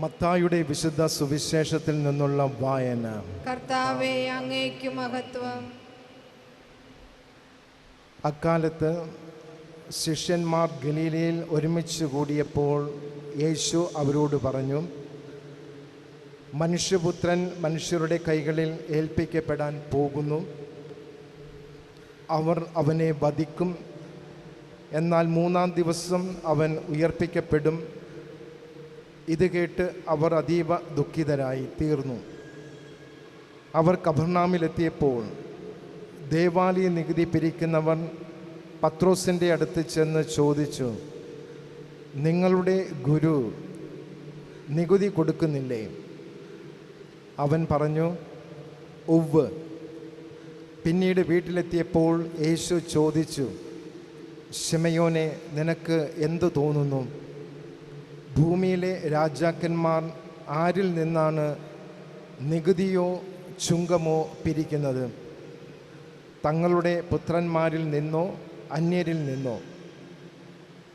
മത്തായുടെ വിശുദ്ധ സുവിശേഷത്തിൽ നിന്നുള്ള വായന. കർത്താവെ അങ്ങേക്ക് മഹത്വം. അക്കാലത്ത് ശിഷ്യന്മാർ ഗലീലയിൽ ഒരുമിച്ച് കൂടിയപ്പോൾ യേശു അവരോട് പറഞ്ഞു മനുഷ്യപുത്രൻ മനുഷ്യരുടെ കൈകളിൽ ഏൽപ്പിക്കപ്പെടാൻ പോകുന്നു. അവർ അവനെ വധിക്കും. എന്നാൽ മൂന്നാം ദിവസം അവൻ ഉയർപ്പിക്കപ്പെടും. ഇത് കേട്ട് അവർ അതീവ ദുഃഖിതരായി തീർന്നു. അവർ കബർണാമിലെത്തിയപ്പോൾ ദേവാലയ നികുതി പിരിക്കുന്നവർ പത്രോസിന്റെ അടുത്ത് ചെന്ന് ചോദിച്ചു നിങ്ങളുടെ ഗുരു നികുതി കൊടുക്കുന്നില്ലേ? അവൻ പറഞ്ഞു ഉവ് പിന്നീട് വീട്ടിലെത്തിയപ്പോൾ യേശു ചോദിച്ചു ഷിമയോനെ നിനക്ക് എന്തു തോന്നുന്നു? ഭൂമിയിലെ രാജാക്കന്മാർ ആരിൽ നിന്നാണ് നികുതിയോ ചുങ്കമോ പിരിക്കുന്നത്? തങ്ങളുടെ പുത്രന്മാരിൽ നിന്നോ അന്യരിൽ നിന്നോ?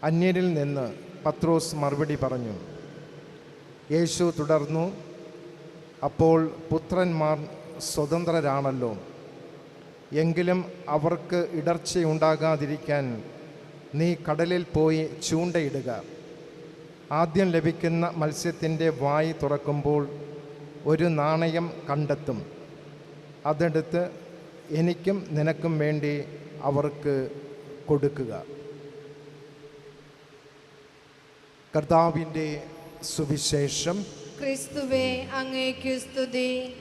അന്യരിൽ നിന്ന് പത്രോസ് മറുപടി പറഞ്ഞു. യേശു തുടർന്നു അപ്പോൾ പുത്രന്മാർ സ്വതന്ത്രരാണല്ലോ. എങ്കിലും അവർക്ക് ഇടർച്ചയുണ്ടാകാതിരിക്കാൻ നീ കടലിൽ പോയി ചൂണ്ടയിടുക. ആദ്യം ലഭിക്കുന്ന മത്സ്യത്തിന്റെ വായി തുറക്കുമ്പോൾ ഒരു നാണയം കണ്ടെത്തും. അതെടുത്ത് എനിക്കും നിനക്കും വേണ്ടി അവർക്ക് കൊടുക്കുക. കർത്താവിന്റെ സുവിശേഷം. ക്രിസ്തുവേ അങ്ങേക്ക് സ്തുതി.